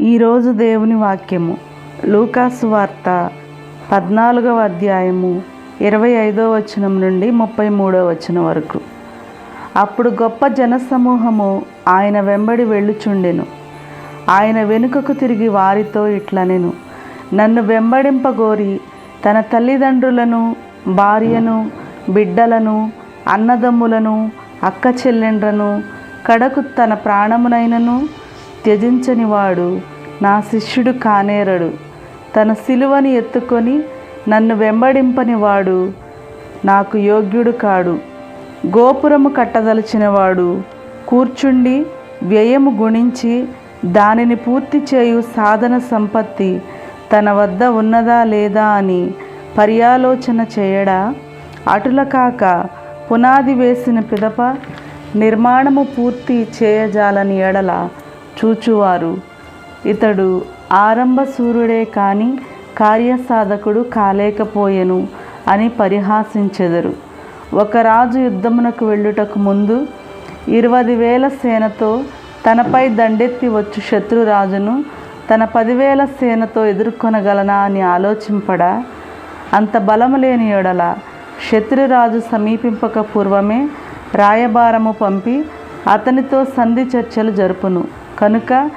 ఈరోజు దేవుని వాక్యము. లూకాసు వార్త పద్నాలుగవ అధ్యాయము ఇరవై ఐదో వచనం నుండి ముప్పై మూడో వచనం వరకు. అప్పుడు గొప్ప జనసమూహము ఆయన వెంబడి వెళ్ళుచుండెను. ఆయన వెనుకకు తిరిగి వారితో ఇట్లనెను. నన్ను వెంబడింపగోరి తన తల్లిదండ్రులను భార్యను బిడ్డలను అన్నదమ్ములను అక్క చెల్లెండ్రను కడకు తన ప్రాణమునైనను త్యజించని వాడు నా శిష్యుడు కానేరడు. తన సిలువని ఎత్తుకొని నన్ను వెంబడింపని వాడు నాకు యోగ్యుడు కాడు. గోపురము కట్టదలిచినవాడు కూర్చుండి వ్యయము గుణించి దానిని పూర్తి చేయు సాధన సంపత్తి తన వద్ద ఉన్నదా లేదా అని పర్యాలోచన చేయడా? అటుల కాక పునాది వేసిన పిదప నిర్మాణము పూర్తి చేయజాలని ఎడల చూచువారు. ఇతడు ఆరంభ సూర్యుడే కాని కార్యసాధకుడు కాలేకపోయెను అని పరిహాసించెదరు. ఒక రాజు యుద్ధమునకు వెళ్ళుటకు ముందు ఇరవై వేల సేనతో తనపై దండెత్తి వచ్చు శత్రురాజును తన పదివేల సేనతో ఎదుర్కొనగలనా అని ఆలోచింపడా. అంత బలము లేని ఎడల శత్రురాజు సమీపింపక పూర్వమే రాయబారము పంపి అతనితో సంధి చర్చలు జరుపును. కనుక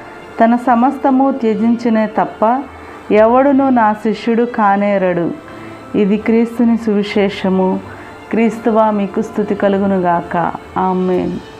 తన సమస్తము త్యజించినే తప్ప ఎవడును నా శిష్యుడు కానేరడు. ఇది క్రీస్తుని సువిశేషము. క్రీస్తువా మీకు స్థుతి కలుగునుగాక. ఆమెన్.